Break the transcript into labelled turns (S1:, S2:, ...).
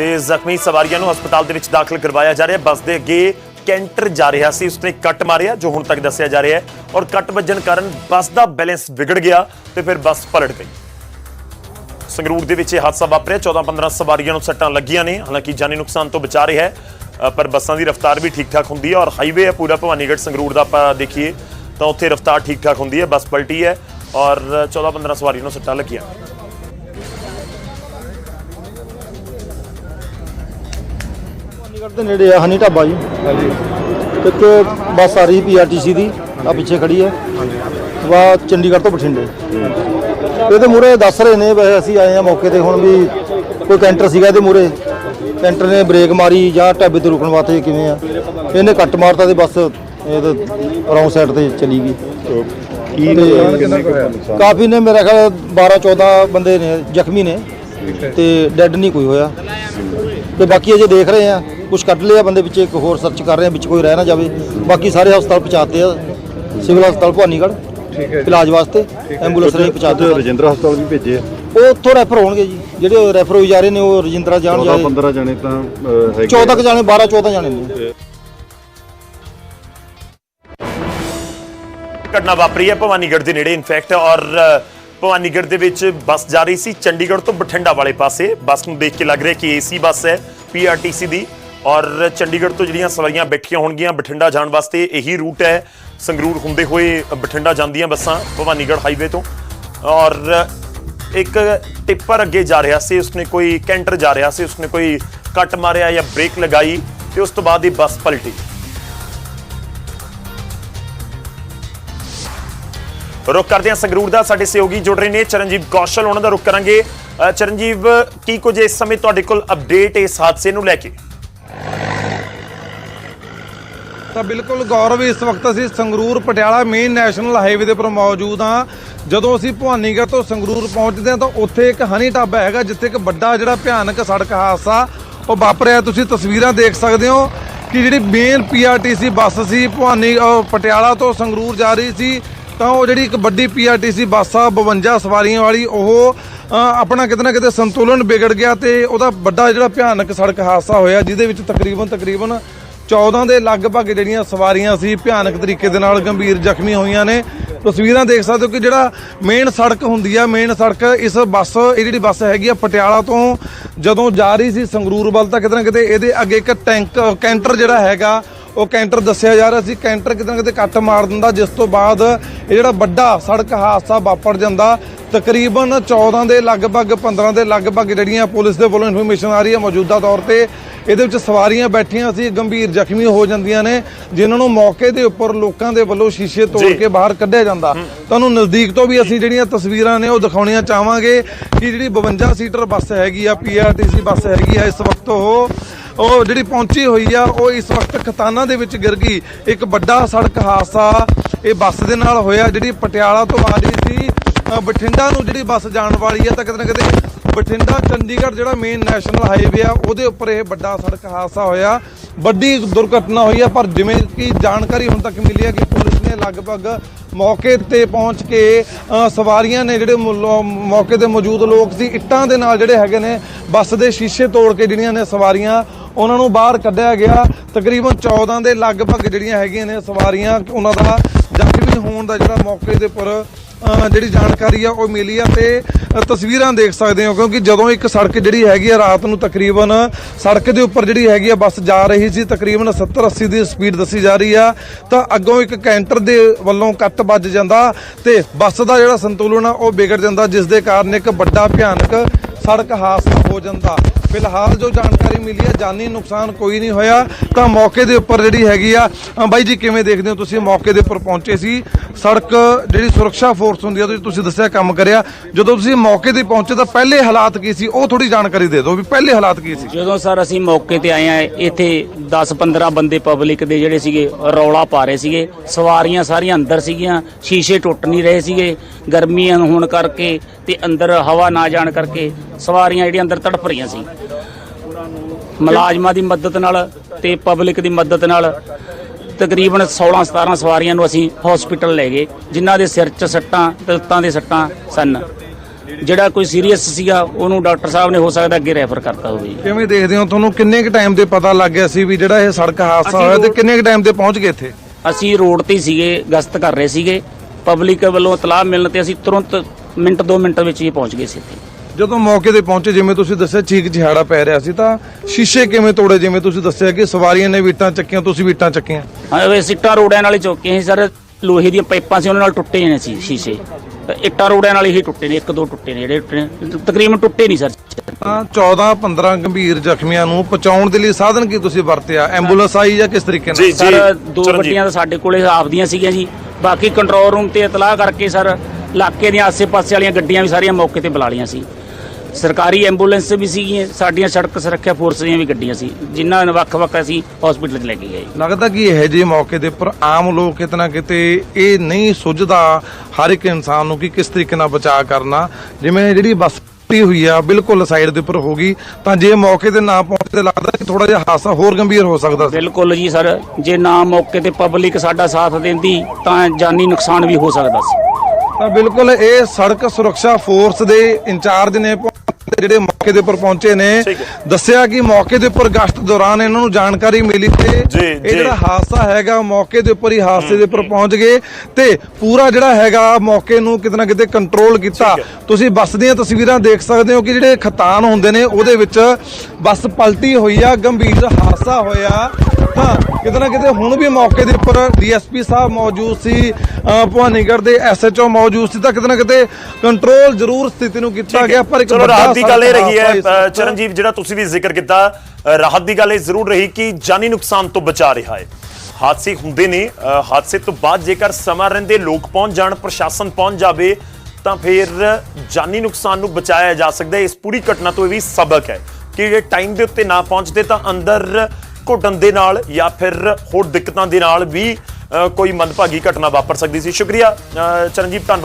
S1: ਤੇ ਜ਼ਖਮੀ ਸਵਾਰੀਆਂ ਨੂੰ ਹਸਪਤਾਲ ਦੇ ਵਿੱਚ ਦਾਖਲ ਕਰਵਾਇਆ ਜਾ ਰਿਹਾ ਬੱਸ ਦੇ ਅੱਗੇ ਕੈਂਟਰ ਜਾ ਰਿਹਾ ਸੀ। ਉਸਨੇ ਕੱਟ ਮਾਰਿਆ, ਜੋ ਹੁਣ ਤੱਕ ਦੱਸਿਆ ਜਾ ਰਿਹਾ ਹੈ। ਔਰ ਕੱਟ ਵੱਜਣ ਕਾਰਨ ਬੱਸ ਦਾ ਬੈਲੈਂਸ ਵਿਗੜ ਗਿਆ ਤੇ ਫਿਰ ਬੱਸ ਪਲਟ ਗਈ। ਸੰਗਰੂਰ ਦੇ ਵਿੱਚ ਇਹ ਹਾਦਸਾ ਵਾਪਰਿਆ। 14-15 ਸਵਾਰੀਆਂ ਨੂੰ ਸੱਟਾਂ ਲੱਗੀਆਂ ਨੇ। ਹਾਲਾਂਕਿ ਜਾਨੀ ਨੁਕਸਾਨ ਤੋਂ ਬਚਾ ਰਿਹਾ ਹੈ ਪਰ ਬੱਸਾਂ ਦੀ ਰਫ਼ਤਾਰ ਵੀ ਠੀਕ-ਠਾਕ ਹੁੰਦੀ ਹੈ। ਔਰ ਹਾਈਵੇ ਹੈ ਪੂਰਾ ਭਵਾਨੀਗੜ੍ਹ ਸੰਗਰੂਰ ਦਾ ਆਪਾਂ ਦੇਖੀਏ, ਤਾਂ ਉੱਥੇ ਰਫ਼ਤਾਰ ਠੀਕ-ਠਾਕ ਹੁੰਦੀ ਹੈ। ਬੱਸ ਪਲਟੀ ਹੈ ਔਰ 14-15 ਸਵਾਰੀਆਂ ਨੂੰ ਸੱਟਾਂ ਲੱਗੀਆਂ।
S2: ਦੇ ਨੇੜੇ ਆ ਹਨੀ ਢਾਬਾ ਜੀ। ਹਾਂਜੀ। ਇੱਕ ਬੱਸ ਆ ਰਹੀ ਪੀਆਰਟੀਸੀ ਦੀ ਆ ਪਿੱਛੇ ਖੜੀ ਹੈ। ਵਾ ਚੰਡੀਗੜ੍ਹ ਤੋਂ ਬਠਿੰਡੇ। ਇਹਦੇ ਮੂਰੇ ਦੱਸ ਰਹੇ ਨੇ ਵੈਸੇ ਅਸੀਂ ਆਏ ਆ ਮੌਕੇ ਤੇ ਹੁਣ ਵੀ ਕੋਈ ਕੈਂਟਰ ਸੀਗਾ ਇਹਦੇ ਮੂਰੇ ਕੈਂਟਰ ਨੇ ਬ੍ਰੇਕ ਮਾਰੀ ਜਾਂ ਢਾਬੇ ਤੇ ਰੁਕਣ ਵਾਸਤੇ ਕਿਵੇਂ ਆ। ਇਹਨੇ ਕੱਟ ਮਾਰਤਾ ਤੇ ਬੱਸ ਇਹ ਰੌਂਗ ਸਾਈਡ ਤੇ ਚਲੀ ਗਈ।
S3: ਕੀ
S2: ਕਾਫੀ ਨੇ ਮੇਰਾ ਖਿਆਲ 12 14 ਬੰਦੇ ਨੇ ਜ਼ਖਮੀ ਨੇ। ਤੇ ਡੈੱਡ ਨਹੀਂ ਕੋਈ ਹੋਇਆ। ਤੇ ਬਾਕੀ ਅਜੇ ਦੇਖ ਰਹੇ ਆ ਕੁਝ ਕੱਢ ਲਿਆ ਬੰਦੇ ਵਿੱਚ ਇੱਕ ਹੋਰ ਸਰਚ ਕਰ ਰਹੇ ਆ ਵਿੱਚ ਕੋਈ ਰਹਿ ਨਾ ਜਾਵੇ। ਬਾਕੀ ਸਾਰੇ ਹਸਪਤਾਲ ਪਹੁੰਚਾਤੇ ਆ ਸਿਵਲ ਹਸਪਤਾਲ ਭਵਾਨੀਗੜ੍ਹ
S3: ਠੀਕ ਹੈ
S2: ਇਲਾਜ ਵਾਸਤੇ ਐਂਬੂਲੈਂਸ ਰਾਹੀਂ ਪਹੁੰਚਾਤੇ
S3: ਰਜਿੰਦਰਾ ਹਸਪਤਾਲ ਵੀ ਭੇਜੇ ਆ।
S2: ਉਹ ਉੱਥੋਂ ਰੈਫਰ ਹੋਣਗੇ ਜੀ ਜਿਹੜੇ ਰੈਫਰ ਹੋਈ ਜਾ ਰਹੇ ਨੇ ਉਹ ਰਜਿੰਦਰਾ ਜਾਣ
S3: 14
S2: ਜਾਏ।
S3: 15 ਜਣੇ ਤਾਂ ਹੈਗੇ
S2: 14 ਕੁ ਜਾਣੇ 12 14 ਜਾਣੇ ਨੇ।
S1: ਘਟਨਾ ਵਾਪਰੀ ਹੈ ਭਵਾਨੀਗੜ੍ਹ ਦੇ ਨੇੜੇ ਇਨਫੈਕਟ ਔਰ ਭਵਾਨੀਗੜ੍ਹ ਦੇ ਵਿੱਚ ਬੱਸ ਜਾ ਰਹੀ ਸੀ। ਚੰਡੀਗੜ੍ਹ ਤੋਂ ਬਠਿੰਡਾ ਵਾਲੇ ਪਾਸੇ ਬੱਸ ਨੂੰ ਦੇਖ ਕੇ ਲੱਗ ਰਿਹਾ ਕਿ ਏਸੀ ਬੱਸ ਹੈ ਪੀਆਰਟੀਸੀ ਦੀ ਔਰ ਚੰਡੀਗੜ੍ਹ ਤੋਂ ਜਿਹੜੀਆਂ ਸਵਾਰੀਆਂ ਬੈਠੀਆਂ ਹੋਣਗੀਆਂ, ਬਠਿੰਡਾ ਜਾਣ ਵਾਸਤੇ ਇਹੀ ਰੂਟ ਹੈ। ਸੰਗਰੂਰ ਹੁੰਦੇ ਹੋਏ ਬਠਿੰਡਾ ਜਾਂਦੀਆਂ ਬੱਸਾਂ ਭਵਾਨੀਗੜ੍ਹ ਹਾਈਵੇ ਤੋਂ। ਔਰ ਇੱਕ ਟਿੱਪਰ ਅੱਗੇ ਜਾ ਰਿਹਾ ਸੀ, ਉਸਨੇ ਕੋਈ ਕੈਂਟਰ ਜਾ ਰਿਹਾ ਸੀ, ਉਸਨੇ ਕੋਈ ਕੱਟ ਮਾਰਿਆ ਜਾਂ ਬ੍ਰੇਕ ਲਗਾਈ ਤੇ ਉਸ ਤੋਂ ਬਾਅਦ ਇਹ ਬੱਸ ਪਲਟੀ। ਰੁਕ ਕਰਦੇ ਹਾਂ ਸੰਗਰੂਰ ਦਾ। ਸਾਡੇ ਸਹਿਯੋਗੀ ਜੁੜ ਰਹੇ ਨੇ ਚਰਨਜੀਤ ਕੌਸ਼ਲ ਉਹਨਾਂ ਦਾ ਰੁਕ ਕਰਾਂਗੇ। ਅ, ਚਰਨਜੀਤ ਕੀ ਕੁਝ ਇਸ ਸਮੇਂ ਤੁਹਾਡੇ ਕੋਲ ਅਪਡੇਟ ਇਸ ਹਾਦਸੇ ਨੂੰ ਲੈ ਕੇ?
S4: ਤਾਂ ਬਿਲਕੁਲ ਗੌਰਵ ਇਸ ਵਕਤ ਅਸੀਂ Sangrur Patiala main national highway ਦੇ ਉੱਪਰ ਮੌਜੂਦ ਹਾਂ। ਜਦੋਂ ਅਸੀਂ ਭਵਾਨੀਗੜ੍ਹ ਤੋਂ ਸੰਗਰੂਰ ਪਹੁੰਚਦੇ ਹਾਂ ਤਾਂ ਉੱਥੇ ਇੱਕ ਹਨੀ ਢਾਬਾ ਹੈਗਾ ਜਿੱਥੇ ਇੱਕ ਵੱਡਾ ਜਿਹੜਾ ਭਿਆਨਕ ਸੜਕ ਹਾਦਸਾ ਉਹ ਵਾਪਰਿਆ। ਤੁਸੀਂ ਤਸਵੀਰਾਂ ਦੇਖ ਸਕਦੇ ਹੋ ਕਿ ਜਿਹੜੀ ਮੇਨ ਪੀਆਰਟੀਸੀ ਬੱਸ ਸੀ ਭਵਾਨੀ ਅਹ ਪਟਿਆਲਾ ਤੋਂ ਸੰਗਰੂਰ ਜਾ ਰਹੀ ਸੀ। ਤਾਂ ਉਹ ਜਿਹੜੀ ਇੱਕ ਵੱਡੀ ਪੀਆਰਟੀਸੀ ਬੱਸ ਆ 52 ਸਵਾਰੀਆਂ ਵਾਲੀ, ਉਹ ਆਪਣਾ ਕਿਤੇ ਨਾ ਕਿਤੇ ਸੰਤੁਲਨ ਵਿਗੜ ਗਿਆ ਤੇ ਉਹਦਾ ਵੱਡਾ ਜਿਹੜਾ ਭਿਆਨਕ ਸੜਕ ਹਾਦਸਾ ਹੋਇਆ, ਜਿਹਦੇ ਵਿੱਚ ਤਕਰੀਬਨ ਤਕਰੀਬਨ 14 ਦੇ ਲਗਭਗ ਜਿਹੜੀਆਂ ਸਵਾਰੀਆਂ ਸੀ, ਭਿਆਨਕ ਤਰੀਕੇ ਦੇ ਨਾਲ ਗੰਭੀਰ ਜ਼ਖਮੀ ਹੋਈਆਂ ਨੇ। ਤਸਵੀਰਾਂ ਦੇਖ ਸਕਦੇ ਹੋ ਕਿ ਜਿਹੜਾ ਮੇਨ ਸੜਕ ਹੁੰਦੀ ਆ ਮੇਨ ਸੜਕ ਇਸ ਬੱਸ, ਇਹ ਜਿਹੜੀ ਬੱਸ ਹੈਗੀ ਆ ਪਟਿਆਲਾ ਤੋਂ ਜਦੋਂ ਜਾ ਰਹੀ ਸੀ ਸੰਗਰੂਰ ਵੱਲ, ਤਾਂ ਕਿਤੇ ਨਾ ਕਿਤੇ ਇਹਦੇ ਅੱਗੇ ਇੱਕ ਟੈਂਕ, ਕੈਂਟਰ ਜਿਹੜਾ ਹੈਗਾ ਉਹ ਕੈਂਟਰ ਦੱਸਿਆ ਜਾ ਰਿਹਾ ਸੀ। ਕੈਂਟਰ ਕਿਤੇ ਨਾ ਕਿਤੇ ਕੱਟ ਮਾਰ ਦਿੰਦਾ ਜਿਸ ਤੋਂ ਬਾਅਦ ਇਹ ਜਿਹੜਾ ਵੱਡਾ ਸੜਕ ਹਾਦਸਾ ਵਾਪਰ ਜਾਂਦਾ ਤਕਰੀਬਨ 14 ਦੇ ਲਗਭਗ 15 ਦੇ ਲਗਭਗ ਜਿਹੜੀਆਂ ਪੁਲਿਸ ਦੇ ਵੱਲੋਂ ਇਨਫੋਰਮੇਸ਼ਨ ਆ ਰਹੀ ਹੈ ਮੌਜੂਦਾ ਤੌਰ ਤੇ ਇਹਦੇ ਵਿੱਚ ਸਵਾਰੀਆਂ ਬੈਠੀਆਂ ਸੀ ਗੰਭੀਰ ਜ਼ਖਮੀ ਹੋ ਜਾਂਦੀਆਂ ਨੇ ਜਿਨ੍ਹਾਂ ਨੂੰ ਮੌਕੇ ਦੇ ਉੱਪਰ ਲੋਕਾਂ ਦੇ ਵੱਲੋਂ ਸ਼ੀਸ਼ੇ ਤੋੜ। ਕੇ ਬਾਹਰ ਕੱਢਿਆ ਜਾਂਦਾ। ਤੁਹਾਨੂੰ ਨਜ਼ਦੀਕ ਤੋਂ ਵੀ ਅਸੀਂ ਜਿਹੜੀਆਂ ਤਸਵੀਰਾਂ ਨੇ ਉਹ ਦਿਖਾਉਣੀਆਂ ਚਾਹਾਂਗੇ ਕਿ ਜਿਹੜੀ 52 ਸੀਟਰ ਬੱਸ ਹੈਗੀ ਆ ਪੀਆਰਟੀਸੀ ਬੱਸ ਹੈਗੀ ਆ ਇਸ ਵਕਤ ਉਹ ਉਹ ਜਿਹੜੀ ਪਹੁੰਚੀ ਹੋਈ ਆ, ਉਹ ਇਸ ਵਕਤ ਖਤਾਨਾ ਦੇ ਵਿੱਚ ਗਿਰ ਗਈ। ਇੱਕ ਵੱਡਾ ਸੜਕ ਹਾਦਸਾ ਇਹ ਬੱਸ ਦੇ ਨਾਲ ਹੋਇਆ, ਜਿਹੜੀ ਪਟਿਆਲਾ ਤੋਂ ਆ ਰਹੀ ਸੀ। ਬਠਿੰਡਾ ਨੂੰ ਜਿਹੜੀ ਬੱਸ ਜਾਣ ਵਾਲੀ ਆ, ਤਾਂ ਕਿਤੇ ਨਾ ਕਿਤੇ ਬਠਿੰਡਾ ਚੰਡੀਗੜ੍ਹ ਜਿਹੜਾ ਮੇਨ ਨੈਸ਼ਨਲ ਹਾਈਵੇ ਆ, ਉਹਦੇ ਉੱਪਰ ਇਹ ਵੱਡਾ ਸੜਕ ਹਾਦਸਾ ਹੋਇਆ। ਵੱਡੀ ਦੁਰਘਟਨਾ ਹੋਈ ਆ, ਪਰ ਜਿਵੇਂ ਕਿ ਜਾਣਕਾਰੀ ਹੁਣ ਤੱਕ ਮਿਲੀ ਹੈ ਕਿ ਪੁਲਿਸ ਨੇ ਲਗਭਗ ਮੌਕੇ ਤੇ ਪਹੁੰਚ ਕੇ ਸਵਾਰੀਆਂ ਨੇ ਜਿਹੜੇ ਮੌਕੇ ਤੇ ਮੌਜੂਦ ਲੋਕ ਸੀ, ਇੱਟਾਂ ਦੇ ਨਾਲ ਜਿਹੜੇ ਹੈਗੇ ਨੇ, ਬੱਸ ਦੇ ਸ਼ੀਸ਼ੇ ਤੋੜ ਕੇ ਜਿਹੜੀਆਂ ਨੇ ਸਵਾਰੀਆਂ ਉਹਨਾਂ ਨੂੰ ਬਾਹਰ ਕੱਢਿਆ ਗਿਆ। ਤਕਰੀਬਨ 14 ਦੇ ਲਗਭਗ ਜਿਹੜੀਆਂ ਹੈਗੀਆਂ ਨੇ ਸਵਾਰੀਆਂ, ਉਹਨਾਂ ਦਾ ਜ਼ਖਮੀ ਹੋਣ ਦਾ ਜਿਹੜਾ ਮੌਕੇ ਦੇ ਉੱਪਰ ਜਿਹੜੀ ਜਾਣਕਾਰੀ ਆ, ਉਹ ਮਿਲੀ ਆ ਤੇ ਤਸਵੀਰਾਂ ਦੇਖ ਸਕਦੇ ਹੋ, ਕਿਉਂਕਿ ਜਦੋਂ ਇੱਕ ਸੜਕ ਜਿਹੜੀ ਹੈਗੀ ਆ, ਰਾਤ ਨੂੰ ਤਕਰੀਬਨ ਸੜਕ ਦੇ ਉੱਪਰ ਜਿਹੜੀ ਹੈਗੀ ਆ, ਬੱਸ ਜਾ ਰਹੀ ਸੀ, ਤਕਰੀਬਨ 70 80 ਦੀ ਸਪੀਡ ਦੱਸੀ ਜਾ ਰਹੀ ਆ, ਤਾਂ ਅੱਗੋਂ ਇੱਕ ਕੈਂਟਰ ਦੇ ਵੱਲੋਂ ਕੱਟ ਵੱਜ ਜਾਂਦਾ ਤੇ ਬੱਸ ਦਾ ਜਿਹੜਾ ਸੰਤੁਲਨ ਆ, ਉਹ ਵਿਗੜ ਜਾਂਦਾ, ਜਿਸ ਦੇ ਕਾਰਨ ਇੱਕ ਵੱਡਾ ਭਿਆਨਕ ਸੜਕ ਹਾਦਸਾ ਹੋ ਜਾਂਦਾ। ਫਿਲਹਾਲ ਜੋ ਜਾਣਕਾਰੀ ਮਿਲੀ ਹੈ, ਜਾਨੀ ਨੁਕਸਾਨ ਕੋਈ ਨਹੀਂ ਹੋਇਆ। ਤਾਂ ਮੌਕੇ ਦੇ ਉੱਪਰ ਜਿਹੜੀ ਹੈਗੀ ਆ ਬਾਈ ਜੀ ਕਿਵੇਂ ਦੇਖਦੇ ਹੋ ਤੁਸੀਂ? ਮੌਕੇ ਦੇ ਉੱਪਰ ਪਹੁੰਚੇ ਸੀ। ਸੜਕ ਜਿਹੜੀ ਸੁਰੱਖਿਆ ਫੋਰਸ ਹੁੰਦੀ ਆ ਉਹਦੇ 'ਚ ਤੁਸੀਂ ਦੱਸਿਆ ਕੰਮ ਕਰਿਆ। ਜਦੋਂ ਤੁਸੀਂ ਮੌਕੇ ਤੇ ਪਹੁੰਚੇ ਤਾਂ ਪਹਿਲੇ ਹਾਲਾਤ ਕੀ ਸੀ? ਉਹ ਥੋੜੀ ਜਾਣਕਾਰੀ ਦੇ ਦਿਓ ਵੀ ਪਹਿਲੇ ਹਾਲਾਤ ਕੀ ਸੀ।
S5: ਜਦੋਂ ਸਰ ਅਸੀਂ ਮੌਕੇ ਤੇ ਆਏ ਆ, ਇੱਥੇ 10-15 ਬੰਦੇ ਪਬਲਿਕ ਦੇ ਜਿਹੜੇ ਸੀਗੇ, ਰੌਲਾ ਪਾ ਰਹੇ ਸੀਗੇ। ਸਵਾਰੀਆਂ ਸਾਰੀਆਂ ਅੰਦਰ ਸੀਗੀਆਂ, ਸ਼ੀਸ਼ੇ ਟੁੱਟ ਨਹੀਂ ਰਹੇ ਸੀਗੇ। ਗਰਮੀਆਂ ਹੋਣ ਕਰਕੇ ਤੇ ਅੰਦਰ ਹਵਾ ਨਾ ਜਾਣ ਕਰਕੇ ਸਵਾਰੀਆਂ ਜਿਹੜੀਆਂ ਅੰਦਰ ਤੜਫ ਰਹੀਆਂ ਸੀ। ਮੁਲਾਜ਼ਮਾਂ ਦੀ ਮਦਦ ਨਾਲ ਤੇ ਪਬਲਿਕ ਦੀ ਮਦਦ ਨਾਲ ਤਕਰੀਬਨ 16-17 ਸਵਾਰੀਆਂ ਨੂੰ ਅਸੀਂ ਹਸਪੀਟਲ ਲੈ ਗਏ ਜਿਨ੍ਹਾਂ ਦੇ ਸਿਰ 'ਚ ਸੱਟਾਂ ਤੇ ਲੱਤਾਂ ਦੇ ਸੱਟਾਂ ਸਨ। ਜਿਹੜਾ ਕੋਈ ਸੀਰੀਅਸ ਸੀਗਾ ਉਹਨੂੰ ਡਾਕਟਰ ਸਾਹਿਬ ਨੇ ਹੋ ਸਕਦਾ ਅੱਗੇ ਰੈਫਰ ਕਰਤਾ ਹੋਵੇ।
S4: ਕਿਵੇਂ ਦੇਖਦੇ ਹੋ? ਤੁਹਾਨੂੰ ਕਿੰਨੇ ਕੁ ਟਾਈਮ ਤੇ ਪਤਾ ਲੱਗ ਗਿਆ ਸੀ ਵੀ ਜਿਹੜਾ ਇਹ ਸੜਕ ਹਾਦਸਾ ਹੋਇਆ ਤੇ ਕਿੰਨੇ ਕੁ ਟਾਈਮ ਤੇ ਪਹੁੰਚ ਗਏ ਇੱਥੇ?
S5: ਅਸੀਂ ਰੋਡ ਤੇ ਸੀਗੇ ਗਸ਼ਤ ਕਰ ਰਹੇ ਸੀਗੇ। ਪਬਲਿਕ ਵੱਲੋਂ ਇਤਲਾਹ ਮਿਲਣ ਤੇ ਅਸੀਂ ਤੁਰੰਤ ਮਿੰਟ 2 ਮਿੰਟ ਵਿੱਚ ਹੀ ਪਹੁੰਚ ਗਏ ਸੀ ਇੱਥੇ।
S4: ਜਦੋਂ ਮੌਕੇ ਤੇ ਪਹੁੰਚੇ ਜਿਵੇਂ ਤੁਸੀਂ ਦੱਸਿਆ ਚੀਕ ਚਿਹਾੜਾ ਪੈ ਰਿਹਾ ਸੀ ਤਾਂ ਸ਼ੀਸ਼ੇ ਕਿਵੇਂ ਤੋੜੇ? ਜਿਵੇਂ ਤੁਸੀਂ ਦੱਸਿਆ ਕਿ ਸਵਾਰੀਆਂ ਨੇ ਵੀਟਾਂ ਚੱਕੀਆਂ ਤੁਸੀਂ ਵੀਟਾਂ ਚੱਕੀਆਂ।
S5: ਹਾਂ ਇਹ ਸਿੱਟਾ ਰੋੜਿਆਂ ਨਾਲ ਹੀ ਚੌਕੇ ਸੀ ਸਰ। ਲੋਹੇ ਦੀਆਂ ਪਾਈਪਾਂ ਸੀ ਉਹਨਾਂ ਨਾਲ ਟੁੱਟੇ ਨੇ ਸੀ ਸ਼ੀਸ਼ੇ। ਇੱਟਾਂ ਰੋੜਿਆਂ ਨਾਲ ਹੀ ਟੁੱਟੇ ਨੇ ਇੱਕ ਦੋ ਟੁੱਟੇ ਨੇ ਜਿਹੜੇ ਟੁੱਟੇ ਨੇ ਤਕਰੀਬਨ ਟੁੱਟੇ ਨਹੀਂ ਸਰ।
S4: ਤਾਂ 14 15 ਗੰਭੀਰ ਜ਼ਖਮੀਆਂ ਨੂੰ ਪਹੁੰਚਾਉਣ ਦੇ ਲਈ ਸਾਧਨ ਕੀ ਤੁਸੀਂ ਵਰਤਿਆ? ਐਂਬੂਲੈਂਸ ਆਈ ਜਾਂ ਕਿਸ ਤਰੀਕੇ ਨਾਲ?
S1: ਜੀ
S5: ਸਰ ਦੋ
S1: ਚਰਨਜੀਤ।
S5: ਗੱਡੀਆਂ ਤਾਂ ਸਾਡੇ ਕੋਲੇ ਆਪਦੀਆਂ ਸੀਗੀਆਂ ਜੀ। ਬਾਕੀ ਕੰਟਰੋਲ ਰੂਮ ਤੇ ਇਤਲਾਹ ਕਰਕੇ ਸਰ ਇਲਾਕੇ ਦੀਆਂ ਆਸੇ-ਪਾਸੇ ਵਾਲੀਆਂ ਗੱਡੀਆਂ ਵੀ ਸਾਰੀਆਂ ਮੌਕੇ ਤੇ ਬੁਲਾ ਲਈਆਂ ਸੀ। ਸਰਕਾਰੀ ਐਂਬੂਲੈਂਸ ਵੀ ਸੀਗੀਆਂ ਸਾਡੀਆਂ ਸੜਕ ਸੁਰੱਖਿਆ ਫੋਰਸ ਦੀਆਂ ਵੀ ਗੱਡੀਆਂ ਸੀ ਜਿਨ੍ਹਾਂ ਨੂੰ ਵੱਖ-ਵੱਖ ਅਸੀਂ ਹਸਪੀਟਲ 'ਚ ਲੈ ਕੇ ਗਏ
S4: ਲੱਗਦਾ ਕਿ ਇਹ ਜੇ ਮੌਕੇ ਦੇ ਉੱਪਰ ਆਮ ਲੋਕ ਕਿਤੇ ਨਾ ਕਿਤੇ ਇਹ ਨਹੀਂ ਸੁਝਦਾ ਹਰ ਇੱਕ ਇਨਸਾਨ ਨੂੰ ਕਿ ਕਿਸ ਤਰੀਕੇ ਨਾਲ ਬਚਾਅ ਕਰਨਾ। ਜਿਵੇਂ ਜਿਹੜੀ ਬੱਸ ਟੁੱਟੀ ਹੋਈ ਆ ਬਿਲਕੁਲ ਸਾਈਡ ਦੇ ਉੱਪਰ ਹੋ ਗਈ ਤਾਂ ਜੇ ਮੌਕੇ ਤੇ ਨਾ ਪਹੁੰਚੇ ਤੇ ਲੱਗਦਾ ਕਿ ਥੋੜਾ ਜਿਹਾ ਹਾਦਸਾ ਹੋਰ ਗੰਭੀਰ ਹੋ ਸਕਦਾ ਸੀ।
S5: ਬਿਲਕੁਲ ਜੀ ਸਰ ਜੇ ਨਾ ਮੌਕੇ ਤੇ ਪਬਲਿਕ ਸਾਡਾ ਸਾਥ ਦਿੰਦੀ ਤਾਂ ਜਾਨੀ ਨੁਕਸਾਨ ਵੀ ਹੋ ਸਕਦਾ ਸੀ।
S4: ਤਾਂ ਬਿਲਕੁਲ ਇਹ ਸੜਕ ਸੁਰੱਖਿਆ ਫੋਰਸ ਦੇ ਇੰਚਾਰਜ ਨੇ ਜਿਹੜੇ ਮੌਕੇ ਦੇ ਉੱਪਰ ਪਹੁੰਚੇ ਨੇ। ਦੱਸਿਆ ਕਿ ਮੌਕੇ ਦੇ ਉੱਪਰ ਗਸ਼ਤ ਦੌਰਾਨ ਇਹਨਾਂ ਨੂੰ ਜਾਣਕਾਰੀ ਮਿਲੀ ਤੇ ਇਹ। ਜਿਹੜਾ ਹਾਦਸਾ ਹੈਗਾ ਮੌਕੇ ਦੇ ਉੱਪਰ ਹੀ ਹਾਦਸੇ ਦੇ ਉੱਪਰ ਪਹੁੰਚ ਗਏ ਤੇ ਪੂਰਾ ਜਿਹੜਾ ਹੈਗਾ ਮੌਕੇ ਨੂੰ ਕਿਤੇ ਨਾ ਕਿਤੇ ਕੰਟਰੋਲ ਕੀਤਾ। ਤੁਸੀਂ ਬੱਸ ਦੀਆਂ ਤਸਵੀਰਾਂ ਦੇਖ ਸਕਦੇ ਹੋ ਕਿ ਜਿਹੜੇ ਖਤਾਨ ਹੁੰਦੇ ਨੇ ਉਹਦੇ ਵਿੱਚ ਬੱਸ ਪਲਟੀ ਹੋਈ ਆ ਗੰਭੀਰ ਹਾਦਸਾ ਹੋਇਆ ਤਾਂ ਕਿਤੇ ਨਾ ਕਿਤੇ ਹੁਣ ਵੀ ਮੌਕੇ ਦੇ ਉੱਪਰ ਡੀਐਸਪੀ ਸਾਹਿਬ ਮੌਜੂਦ ਸੀ ਭਵਾਨੀਗੜ੍ਹ ਦੇ ਐਸਐਚਓ ਮੌਜੂਦ ਸੀ ਤਾਂ ਕਿਤੇ ਨਾ ਕਿਤੇ ਕੰਟਰੋਲ ਜ਼ਰੂਰ ਸਥਿਤੀ ਨੂੰ ਕੀਤਾ ਗਿਆ ਪਰ ਇੱਕ
S1: ਰਾਹਤ ਦੀ ਗੱਲ ਇਹ ਰਹੀ ਹੈ ਚਰਨਜੀਤ ਜਿਹੜਾ ਤੁਸੀਂ ਵੀ ਜ਼ਿਕਰ ਕੀਤਾ ਰਾਹਤ ਦੀ ਗੱਲ ਇਹ ਜ਼ਰੂਰ ਰਹੀ ਕਿ ਜਾਨੀ ਨੁਕਸਾਨ ਤੋਂ ਬਚਾ ਰਿਹਾ ਹੈ। ਹਾਦਸੇ ਹੁੰਦੇ ਨੇ ਹਾਦਸੇ ਤੋਂ ਬਾਅਦ ਜੇਕਰ ਸਮਾਂ ਰਹਿੰਦੇ ਲੋਕ ਪਹੁੰਚ ਜਾਣ ਪ੍ਰਸ਼ਾਸਨ ਪਹੁੰਚ ਜਾਵੇ ਤਾਂ ਫਿਰ ਜਾਨੀ ਨੁਕਸਾਨ ਨੂੰ ਬਚਾਇਆ ਜਾ ਸਕਦਾ ਹੈ। ਇਸ ਪੂਰੀ ਘਟਨਾ ਤੋਂ ਇਹ ਵੀ ਸਬਕ ਹੈ ਕਿ ਜੇ ਟਾਈਮ ਦੇ ਉੱਤੇ ਨਾ ਪਹੁੰਚਦੇ ਤਾਂ ਅੰਦਰ ਘੁੱਟਣ ਦੇ ਨਾਲ ਜਾਂ ਫਿਰ ਹੋਰ ਦਿੱਕਤਾਂ ਦੇ ਨਾਲ ਵੀ ਅ, ਕੋਈ ਮੰਦਭਾਗੀ ਘਟਨਾ ਵਾਪਰ ਸਕਦੀ ਸੀ। ਸ਼ੁਕਰੀਆ ਅ, ਚਰਨਜੀਤ ਧੰਨਵਾਦ।